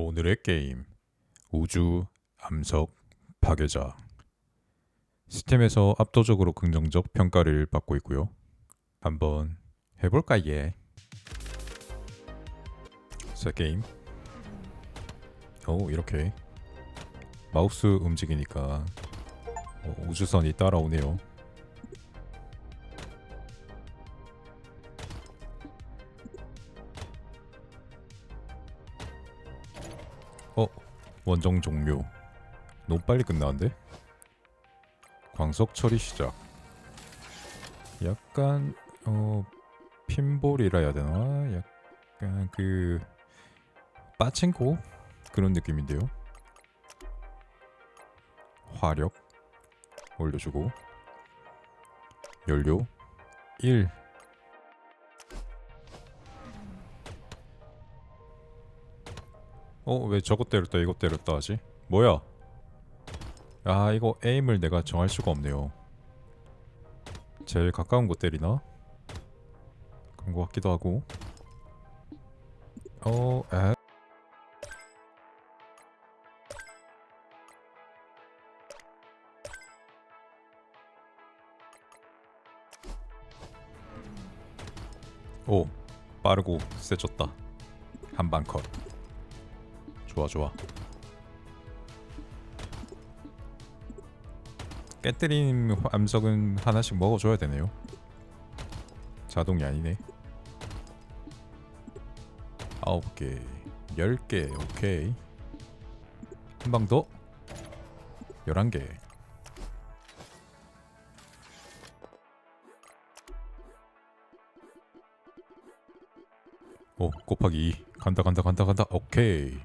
오늘의 게임 우주 암석 파괴자 스팀에서 압도적으로 긍정적 평가를 받고 있고요. 한번 해볼까 예. 새 게임. 오 이렇게 마우스 움직이니까 어, 우주선이 따라오네요. 원정 종료. 너무 빨리 끝나는데? 광석 처리 시작. 약간 어 핀볼이라 해야 되나? 약간 그 빠친코 그런 느낌인데요. 화력 올려주고 연료 1 어, 왜 저것 때렸다 이것 때렸다 하지? 뭐야? 아, 이거 에임을 내가 정할 수가 없네요. 제일 가까운 곳 때리나? 그런 것 같기도 하고. 어, 에? 오, 빠르고 세졌다. 한방 컷. 좋아 좋아. 깨뜨린 암석은 하나씩 먹어줘야 되네요. 자동이 아니네. 아홉 개, 열 개, 오케이. 한 방 더. 열한 개. 오, 곱하기 2. 간다, 간다, 간다, 간다. 오케이.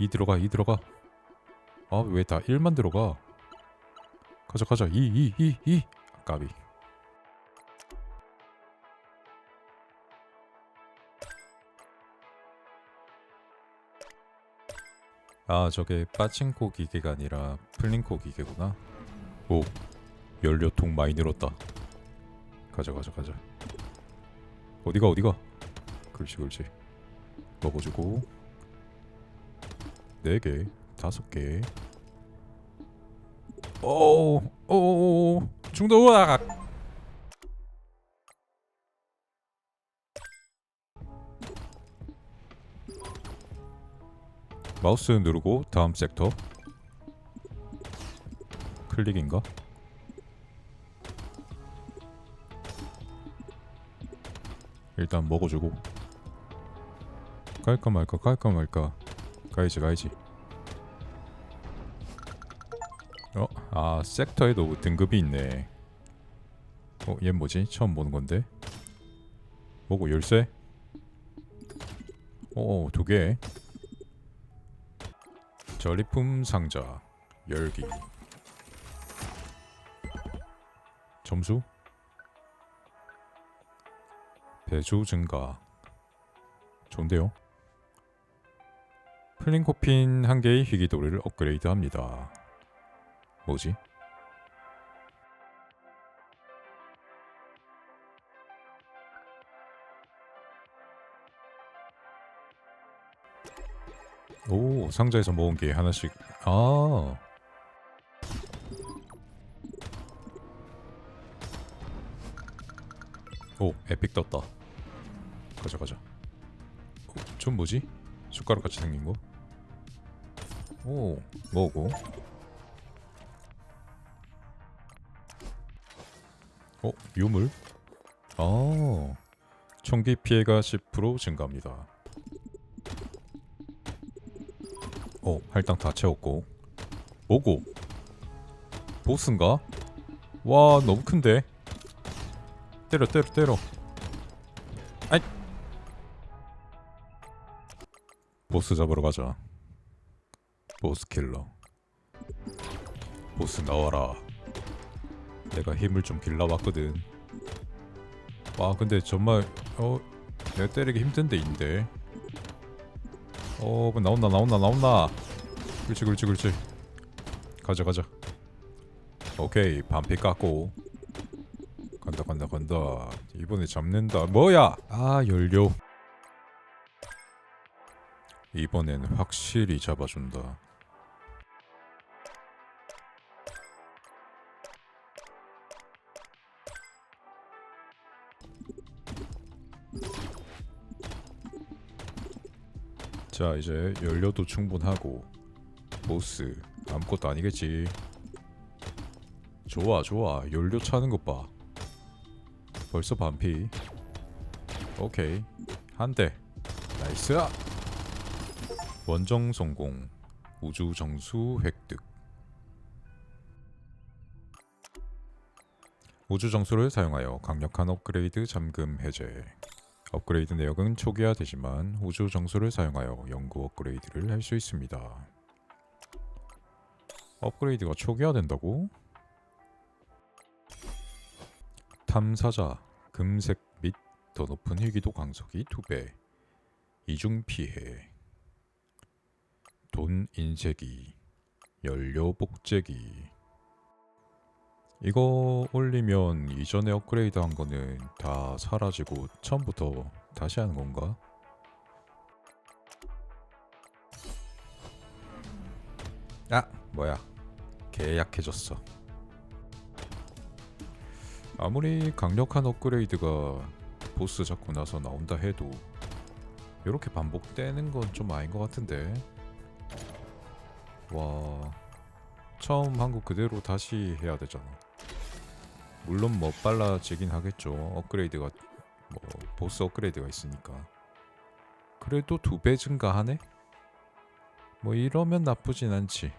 2 들어가, 2 들어가. 아, 왜 다 1만 들어가? 가자, 가자. 2, 2, 2, 2. 까비. 아, 저게 빠친코 기계가 아니라 플링코 기계구나. 오, 연료통 많이 늘었다. 가자, 가자, 가자. 어디가, 어디가? 그렇지, 그렇지. 먹어주고. 네 개, 다섯 개. 오, 오, 중도 으악! 마우스 누르고 다음 섹터. 클릭인가? 일단 먹어주고. 갈까 말까, 갈까 말까. 가야지, 가야지. 어, 아 섹터에도 등급이 있네. 어, 얘 뭐지? 처음 보는 건데. 뭐고 열쇠? 어, 두 개. 전리품 상자 열기. 점수? 배주 증가. 좋은데요? 플링코핀 한 개의 희귀도를 업그레이드합니다. 뭐지? 오 상자에서 모은 게 하나씩 아 오, 에픽 떴다. 가자, 가자. 어, 좀 뭐지? 숟가락 같이 생긴 거? 오, 뭐고? 어, 유물? 아, 총기 피해가 10% 증가합니다. 어, 할당 다 채웠고. 뭐고? 보스인가? 와, 너무 큰데? 때려, 때려, 때려. 아이! 보스 잡으러 가자. 보스 킬러. 보스 나와라. 내가 힘을 좀 길러봤거든. 와 근데 정말 어 내가 때리기 힘든데 인데. 어 나온다 나온다 나온다. 그렇지 그렇지 그렇지. 가자 가자. 오케이 반피 깎고. 간다 간다 간다. 이번에 잡는다. 뭐야? 아 연료. 이번엔 확실히 잡아준다. 자 이제 연료도 충분하고 보스 아무것도 아니겠지. 좋아 좋아. 연료 차는 것봐. 벌써 반피. 오케이. 한대. 나이스. 원정 성공. 우주 정수 획득. 우주 정수를 사용하여 강력한 업그레이드 잠금 해제 업그레이드 내역은 초기화되지만 우주 정수를 사용하여 연구 업그레이드를 할 수 있습니다. 업그레이드가 초기화된다고? 탐사자 금색 및 더 높은 희귀도 강속이 2배 이중 피해 돈 인쇄기 연료 복제기 이거 올리면 이전에 업그레이드 한 거는 다 사라지고 처음부터 다시 하는 건가? 아 뭐야. 개 약해졌어. 아무리 강력한 업그레이드가 보스 잡고 나서 나온다 해도 이렇게 반복되는 건 좀 아닌 것 같은데. 와 처음 한거 그대로 다시 해야 되잖아 물론 뭐 빨라지긴 하겠죠. 업그레이드가 뭐 보스 업그레이드가 있으니까. 그래도 두 배 증가하네? 뭐 이러면 나쁘진 않지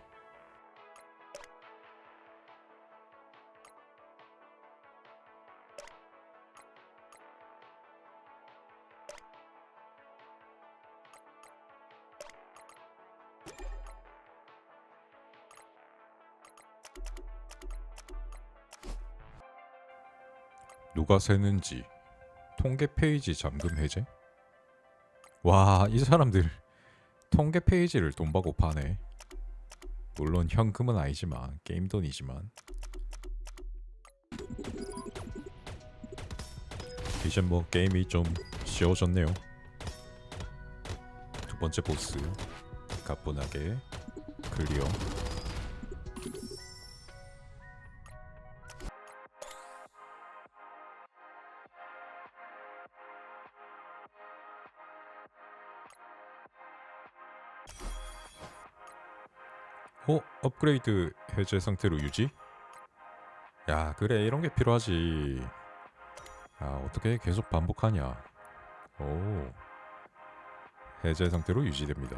누가 세는지 통계 페이지 잠금 해제? 와, 이 사람들 통계 페이지를 돈 받고 파네. 물론 현금은 아니지만 게임 돈이지만 이제 뭐 게임이 좀 쉬워졌네요. 두 번째 보스 가뿐하게 클리어. 어? 업그레이드 해제 상태로 유지? 야 그래 이런 게 필요하지. 야 어떻게 계속 반복하냐? 오. 해제 상태로 유지됩니다.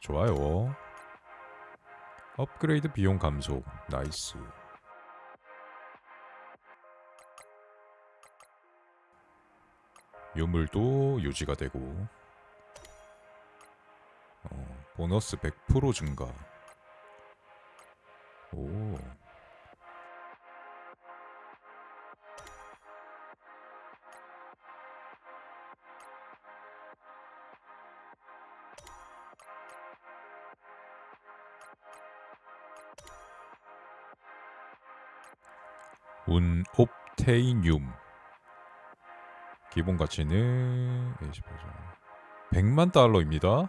좋아요. 업그레이드 비용 감소. 나이스. 유물도 유지가 되고. 어, 보너스 100% 증가 오. 운옵테이듐 기본 가치는 100만 달러입니다.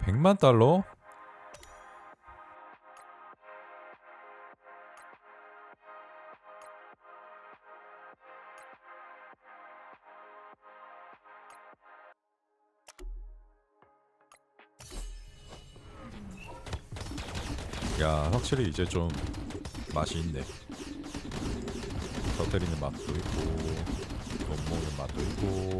100만 달러? 확실히 이제 좀 맛이 있네. 터뜨리는 맛도 있고 돈 모으는 맛도 있고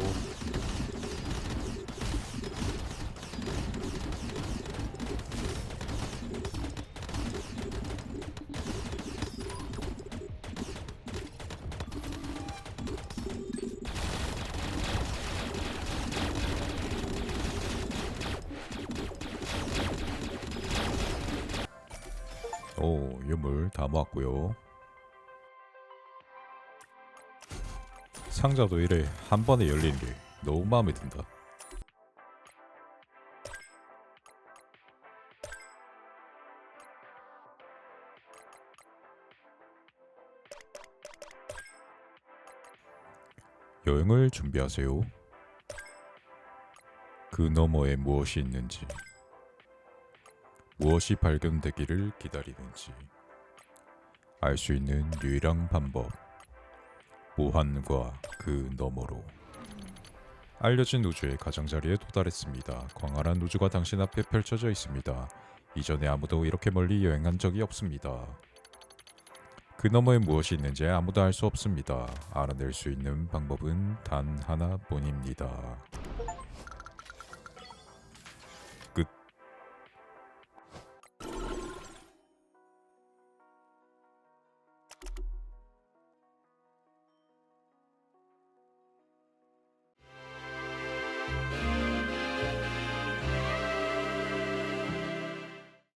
오 유물 다 모았고요. 상자도 이래 한 번에 열리는 게 너무 마음에 든다. 여행을 준비하세요. 그 너머에 무엇이 있는지, 무엇이 발견되기를 기다리는지 알 수 있는 유일한 방법. 무한과 그 너머로. 알려진 우주의 가장자리에 도달했습니다. 광활한 우주가 당신 앞에 펼쳐져 있습니다. 이전에 아무도 이렇게 멀리 여행한 적이 없습니다. 그 너머에 무엇이 있는지 아무도 알 수 없습니다. 알아낼 수 있는 방법은 단 하나뿐입니다.